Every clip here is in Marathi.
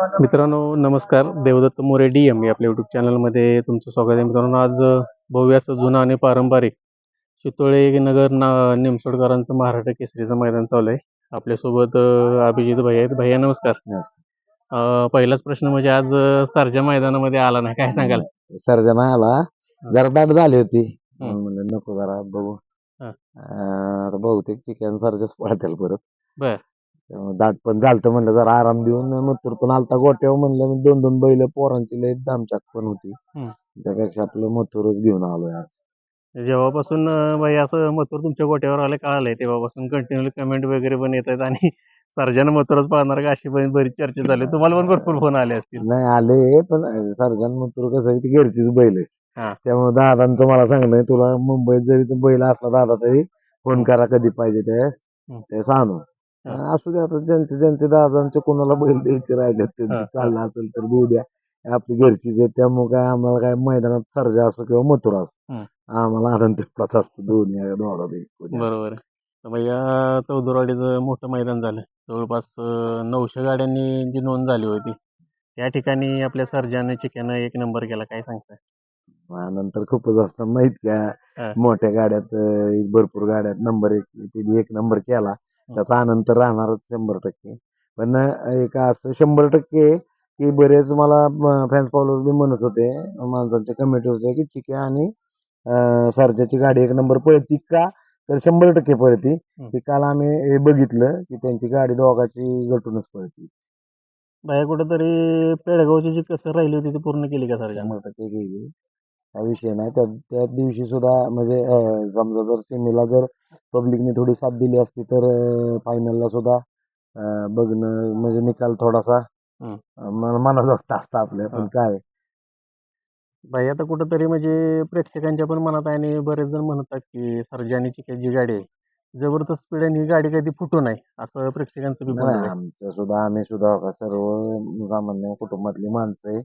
मित्रांनो नमस्कार. देवदत्त मोरे डी एम आपल्या यूट्यूब चॅनलमध्ये तुमचं स्वागत आहे. मित्रांनो आज भव्य असं जुनं आणि पारंपरिक चितोळे नगर ना निमसोडकरांचं महाराष्ट्र केसरीचं मैदान चालू आहे. आपल्यासोबत अभिजित भैया आहेत. भैया नमस्कार. पहिलाच प्रश्न म्हणजे आज सरच्या मैदानामध्ये आला नाही. काय सांगाल? सर्जना आला. जरा दाट झाली होती. नको जरा बघू. बहुतेक चिकन सारखंच पळतील परत दाट पण झालतं म्हणलं जरा आराम देऊन मथुर पण आलता गोट्यावर म्हणलं दोन दोन बैल पोरांची लय दामचाक पण होती हम्म. त्यापेक्षा आपलं मथुरच घेऊन आलोय आज जेव्हापासून अ, भैया असं मथुर तुमच्या गोट्यावर आलं कळालंय तेव्हापासून कंटिन्युअली कमेंट वगैरे पण येत आहेत आणि सर्जानं मथुरच पाहणार का अशी पण बरीच चर्चा झाली तुम्हाला पण भरपूर फोन आले असतील नाही आले पण सर्जन मथुर कसं आहे, ती घरचीच बैल हा. आहे त्यामुळे दादांचं मला सांगणं तुला मुंबईत जरी तो बैल असला दादा तरी फोन करा कधी पाहिजे हम्म. ते सांगू. असू दे आता ज्यांचे ज्यांचे दादांचे कोणाला बैल द्यायचे राहिले त्यांचे हा. चाललं असेल तर देऊ द्या. आपली घरचीच आहे त्यामुळे काय आम्हाला काय मैदानात सर्जा असो किंवा मथुर असो. आम्हाला आनंद तेवढाच असतो दोन्ही दोघा बरोबर भैया चौदरवाडीचं मोठं मैदान झालं. जवळपास नऊशे गाड्यांनी जी नोंद झाली होती त्या ठिकाणी आपल्या सर्जाने चिक्यानं एक नंबर केला काय सांगताय? नंतर खूपच असतं माहीत. का? मोठ्या गाड्यात भरपूर गाड्यात नंबर एक एक नंबर केला. त्याचा आनंद तर राहणारच शंभर टक्के. पण एक असं शंभर टक्के की बरेच मला फॅन्स फॉलोअर्स बी म्हणत होते माणसांचे कमेंट होते की चिक्या आणि सर्जाची गाडी एक नंबर पळती का? तर शंभर टक्के पळती. की काल आम्ही हे बघितलं की त्यांची गाडी दोघाची गटूनच पळती. भैया कुठेतरी पेडगावची जी कसर राहिली होती ती पूर्ण केली का सर्जानं शंभर टक्के गेली हा विषय नाही. त्या त्या दिवशी सुद्धा म्हणजे समजा जर सेमीला जर पब्लिकने थोडी साथ दिली असती तर फायनलला सुद्धा बघणं म्हणजे निकाल थोडासा हम्म. अं, मन- मनाजोगता असता आपल्या पण हा. काय भैया आता कुठेतरी म्हणजे प्रेक्षकांच्या पण मनात आहे आणि बरेच जण म्हणतात की सर्जा आणि चिक्या जी गाडी आहे जबरदस्त स्पीड आणि ही गाडी कधी फुटू नये असं प्रेक्षकांचं नाही आमचं सुद्धा आम्ही सुद्धा का सर्व सामान्य कुटुंबातली माणसं आहे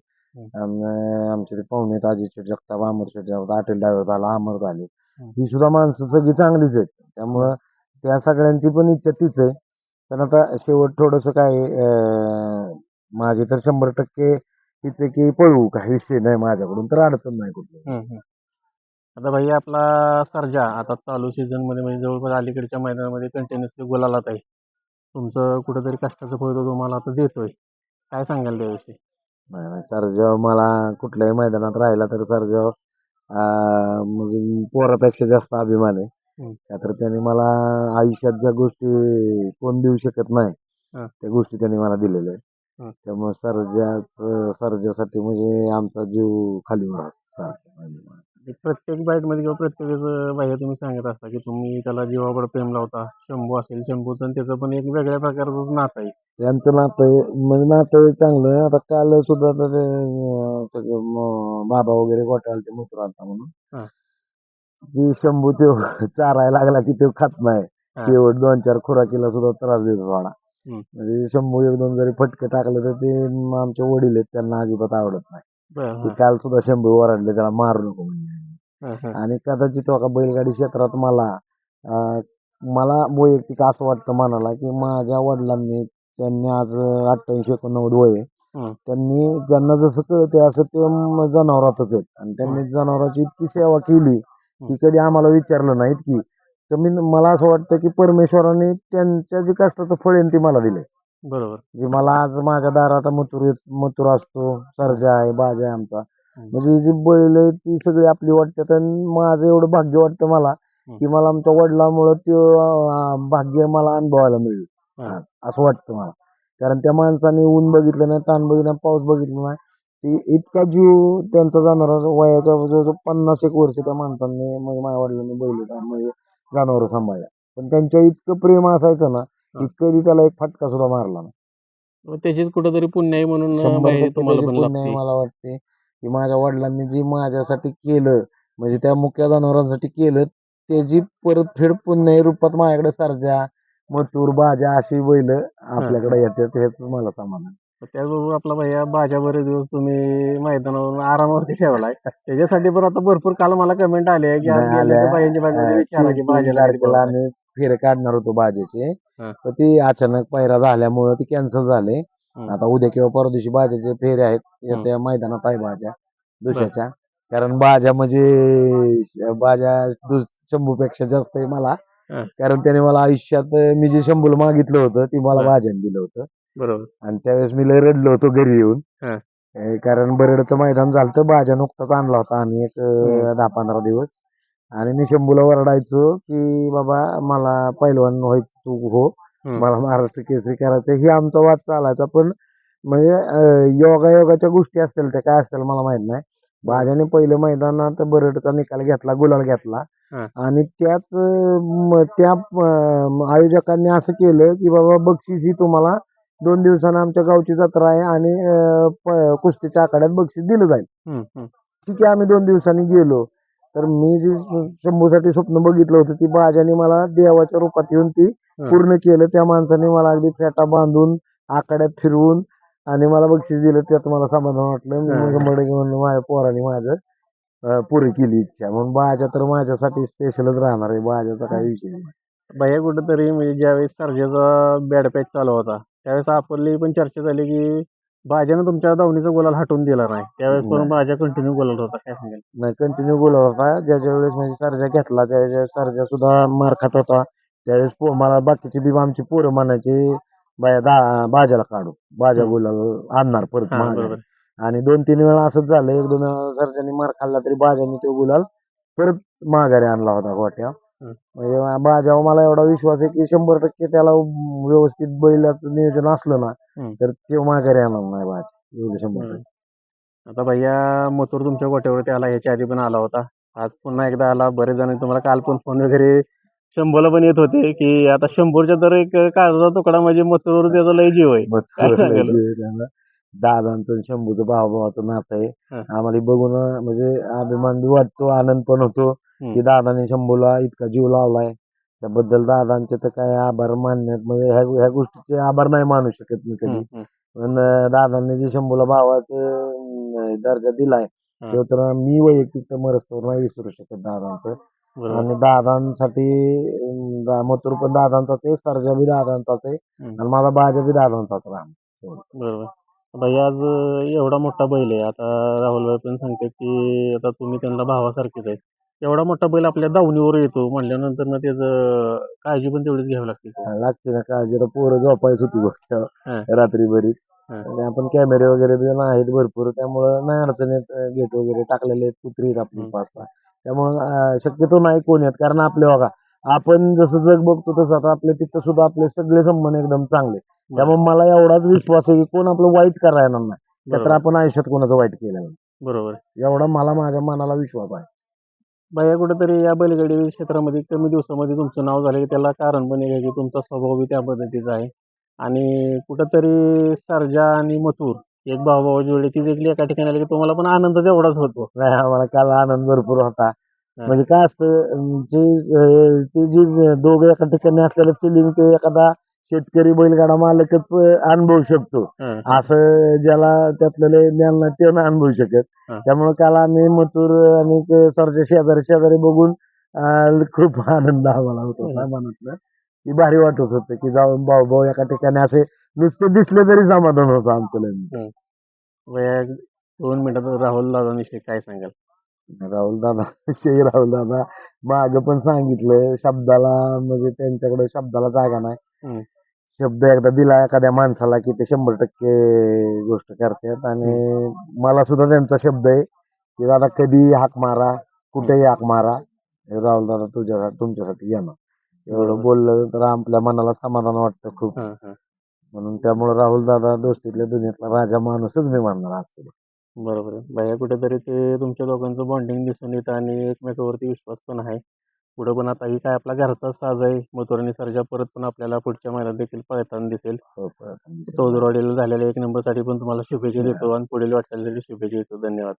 आमचे ते पाहुणे अजित जगताप अमर शेट जगताप अटल ड्रायव्हर झाला अमर झाले. ही. सुद्धा माणसं सगळी चांगलीच आहेत. त्यामुळं त्या सगळ्यांची पण इच्छा तीच आहे. पण आता शेवट थोडस काय अं, माझी तर शंभर टक्के तीच आहे की पळू काही विषय नाही माझ्याकडून तर अडचण नाही कुठली. हम्म. आता भैया आपला सर्जा आता चालू सीझनमध्ये म्हणजे जवळपास अलीकडच्या मैदानामध्ये कंटिन्युअसली गोलालाच आहे. तुमचं कुठेतरी कष्टाचं फळ तो तुम्हाला आता देतोय. काय सांगाल त्याविषयी? नाही नाही सरजाव मला कुठल्याही मैदानात राहिला तर सरजाव म्हणजे पोरापेक्षा जास्त अभिमान आहे हम्म. का तर त्याने मला आयुष्यात ज्या गोष्टी कोण देऊ शकत नाही हा. त्या गोष्टी त्यांनी मला दिलेल्या आहेत. त्यामुळे सर्जाच सर्जासाठी म्हणजे आमचा जीव खालीवर असतो सारखा. एक प्रत्येक बाईटमध्ये किंवा प्रत्येक वेळेस भैया तुम्ही सांगत असता की तुम्ही त्याला जीवावर प्रेम लावता शंभू असेल शंभूचं आणि त्याचं पण एक वेगळ्या प्रकारचं नातं आहे त्यांचं नातं आहे, म्हणजे नातं आहे चांगलं आहे. आता काल सुद्धा आता ते अं, सगळं म- बाबा वगैरे गोट्याला ते मित्र आलता म्हणून. ती शंभू ते चारायला लागला की ते खात नाही हा. शेवट दोन चार खुराकीला सुद्धा त्रास देतो थोडा हम्म. म्हणजे शंभू एक दोन जरी फटके टाकले तर ते म आमचे वडील आहेत त्यांना अजिबात आवडत नाही बरं, की हा, काल सुद्धा शंभू ओरडले त्याला मारू नको म्हणजे हा, हा. आणि कदाचित का बैलगाडी क्षेत्रात मला अं, मला वैयक्तिक असं वाटतं मनाला की माझ्या वडिलांनी त्यांनी आज अठ्ठ्याऐंशी एकोणनव्वद वय आहे. हम्म. त्यांनी त्यांना जसं कळते असं ते म- जनावरातच आहेत. आणि त्यांनी जनावरांची इतकी सेवा केली की कधी आम्हाला विचारलं नाहीत की. कमी मला असं वाटतं की परमेश्वराने त्यांच्या जे कष्टाचं फळ आहे ते मला दिले बरोबर जे मला आज माझ्या दारात मथुर मथुर असतो सर्जा आहे बाजा आहे आमचा. म्हणजे जी बैल आहे ती सगळी आपली वाटतात आणि माझं एवढं भाग्य वाटतं मला. की मला आमच्या वडिलांमुळं ते अं, भाग्य मला अनुभवायला मिळेल हा. असं वाटतं मला कारण त्या माणसाने ऊन बघितलं नाही ताण बघितलं नाही, पाऊस बघितला नाही ती इतका जीव त्यांचा जाणार वयाच्या जवळजवळ पन्नास एक वर्ष त्या माणसांनी म्हणजे माझ्या वडिलांनी बैल म्हणजे जनावर सांभाळल्या पण त्यांच्या इतकं प्रेम असायचं ना की कधी त्याला एक फटका सुद्धा मारला नाही. मग त्याचीच कुठेतरी पुण्य आहे म्हणून शंभर बाई टक्के तुम्हाला त्याची पण पुण्य आहे लागते मला वाटते. की माझ्या वडिलांनी जे माझ्यासाठी केलं म्हणजे त्या मुख्य जनावरांसाठी केलं त्याची परतफेड पुण्य रूपात माझ्याकडे सर्जा मथुर बाजा अशी बैल आपल्याकडे येतात हेच मला समाधान त्याचबरोबर आपला भैया बाजा बरेच दिवस तुम्ही मैदानावर आरामावरती ठेवलाय. त्याच्यासाठी पण आता भरपूर काल मला कमेंट आले की आज नाही. तर विचारा की? आम्ही फेरे काढणार होतो बाजेचे. तर ती अचानक पैरा झाल्यामुळं ती कॅन्सल झाले. आता उद्या किंवा परवा दिवशी बाजाचे फेरे आहेत त्या मैदानात आहे बाजा दुसऱ्याच्या. कारण बाजा म्हणजे बाजा दु- शंभूपेक्षा जास्त आहे मला. कारण त्याने मला आयुष्यात मी जे शंभूला मागितलं होतं ते मला. बाजाने दिलं होतं. बरोबर. आणि त्यावेळेस मी लय रडलो होतो घरी येऊन. कारण बरडचं मैदान झालं तर बाजा नुकताच आणला होता आणि एक. दहा पंधरा दिवस. आणि मी शंभूला वरडायचो की बाबा मला पैलवान व्हायचं तू हो. मला महाराष्ट्र केसरी करायचं ही आमचा वाद चालायचा पण म्हणजे योगायोगाच्या गोष्टी असतील त्या काय असतील मला माहीत नाही बाजाने पहिलं मैदानात बरडचा निकाल घेतला गुलाल घेतला. आणि त्याच त्या आयोजकांनी असं केलं की बाबा बक्षीस ही तुम्हाला दोन दिवसानं आमच्या गावची जत्रा आहे आणि कुस्तीच्या आखाड्यात बक्षीस दिलं जाईल. ठीक आहे आम्ही दोन दिवसांनी गेलो तर मी जे शंभूसाठी स्वप्न बघितलं होतं ती बाजाने मला देवाच्या रूपात येऊन ती पूर्ण केलं. त्या माणसाने मला अगदी फेटा बांधून आखाड्यात फिरवून आणि मला बक्षीस दिलं. त्यात मला समाधान वाटलं. मी. मग मडके म्हणलं माझ्या पोराने माझं पुरी केली इच्छा. म्हणून बाजा तर माझ्यासाठी स्पेशलच राहणार आहे. बाजाचा काही विषय नाही. भैया कुठेतरी म्हणजे ज्यावेळेस सर्जाचा बॅड पॅच चालू होता त्यावेळेस आपली पण चर्चा झाली की भाज्यानं तुमच्या दावणीचा गोलाल हटवून दिला नाही. त्यावेळेस पण. भाज्या कंटिन्यू गोलाल होता काय सांगेल? नाही कंटिन्यू गोल होता. ज्याच्या वेळेस म्हणजे सर्जा घेतला त्यावेळेस सर्जा सुद्धा मार खात होता. त्यावेळेस मला बाकीची बी आमची पोरं म्हणायची बाया बाजाला काढू. बाजा. गोलाल आणणार परत आणि दोन तीन वेळा असंच झालं. एक दोन वेळा सर्जानी मार खाल्ला तरी बाजाने तो गुलाल परत माघारी आणला होता गोट्या. म्हणजे बाजावर मला एवढा विश्वास आहे की शंभर टक्के त्याला व्यवस्थित बैलाचं नियोजन असलं ना हम्म. तर ते माघारी आणणार नाही बाज एवढं शंभर. टक्के आता भैया मथुर तुमच्या गोट्यावरती आला ह्याच्या आधी पण आला होता आज पुन्हा एकदा आला बरेच जण तुम्हाला काल पण फोन वगैरे शंभूला पण येत होते की आता शंभरच्या तर एक काळजाचा तुकडा म्हणजे मथुरवर त्याचा लय जीव आहे मग काय सांगाल? त्याला. दादांचं आणि शंभूचं भावाभावाचं नातं आहे हा. आम्हाला बघून म्हणजे अभिमान बी वाटतो आनंद पण होतो. की दादाने शंभूला इतका जीव लावलाय. त्याबद्दल दादांचे तर काय आभार मानण्यात म्हणजे ह्या ह्या गोष्टीचे आभार नाही मानू शकत मी कधी. पण दादांनी जे शंभूला भावाचं दर्जा दिलाय. ते तर मी वैयक्तिक तर मरस्तवर नाही विसरू शकत दादांचं. आणि दादांसाठी मथुर पण दादांचाच आहे सर्जा बी दादांचाच आहे. आणि माझा बाजा बी दादांचाच राहणार. बरोबर. भैया आज एवढा मोठा बैल आहे. आता राहुलभाई पण सांगते की आता तुम्ही त्यांना भावासारखेच आहे एवढा मोठा बैल आपल्या दावणीवर येतो म्हणल्यानंतर ना त्याचं काळजी पण तेवढीच घ्यावी लागते. लागते ना काळजी. तर पोरं झोपायच होती गोष्ट हा. रात्री बरीच हा. आणि आपण कॅमेरे वगैरे बी आहेत भरपूर. त्यामुळं नाही अडचण येत गेट वगैरे टाकलेले आहेत कुत्री आहेत आपली हम्म. पाच सहा त्यामुळं अं, शक्यतो नाही कोण येत. कारण आपले बघा आपण जसं जग बघतो तसं आता आपल्या तिथं सुद्धा आपले सगळे संबंध एकदम चांगले त्यामुळे मला एवढाच विश्वास आहे की कोण आपलं वाईट करायला येणार नाही. तर बरोबर आपण आयुष्यात कोणाचं वाईट केलं नाही. बरोबर. एवढा मला माझ्या मनाला विश्वास आहे. भैया कुठेतरी या बैलगाडी क्षेत्रामध्ये कमी दिवसामध्ये तुमचं नाव झालं की त्याला कारण पण एक आहे की तुमचा स्वभाव बी त्या पद्धतीचा आहे. आणि कुठंतरी सर्जा आणि मथुर एक भाऊ भाऊ जोडी ती देखील एका ठिकाणी आली की तुम्हाला पण आनंद तेवढाच होतो. नाही आम्हाला काल आनंद भरपूर होता. म्हणजे काय असतं जे अं, ते जे दोघे एका ठिकाणी असलेलं फिलिंग ते एखादा शेतकरी बैलगाडा मालकच अनुभवू शकतो. असं ज्याला त्यातलं लय ज्ञान नाही ते नाही अनुभवू शकत. त्यामुळे काल आम्ही मथुर आणि सरच्या शेजारी शेजारी बघून खूप आनंद आम्हाला होत. होता मनातलं की भारी वाटत होतं की जाऊन भाऊ भाऊ एका ठिकाणी असे नुसते दिसले तरी समाधान होतं आमचं दोन मिनिटात राहुल दादांविषयी काय सांगाल? राहुल दादा शेख राहुल दादा माग पण सांगितलं. शब्दाला म्हणजे त्यांच्याकडे शब्दाला जागा नाही. शब्द एकदा दिला एखाद्या माणसाला की ते शंभर टक्के गोष्ट करतात. आणि मला सुद्धा त्यांचा शब्द आहे की दादा कधी हाक मारा? कुठेही हाक मारा? राहुल दादा तुझ्यासाठी तुमच्यासाठी येणार. एवढं बोललं तर आपल्या मनाला समाधान वाटतं खूप. म्हणून त्यामुळे राहुल दादा दोस्तीतल्या दुनियेतला राजा माणूसच मी म्हणणार आज बरोबर आहे. भैया कुठेतरी ते तुमच्या दोघांचं बॉन्डिंग दिसून येतं आणि एकमेकावरती विश्वास पण आहे. पुढे पण आता ही काय आपला घरचा साज आहे. मथुरानी सरजा परत पण आपल्याला पुढच्या महिन्यात देखील पळताना दिसेल. हो, चौदरवाडीला झालेल्या एक नंबरसाठी पण तुम्हाला शुभेच्छा देतो आणि पुढील वाटचालीसाठी शुभेच्छा देतो. धन्यवाद.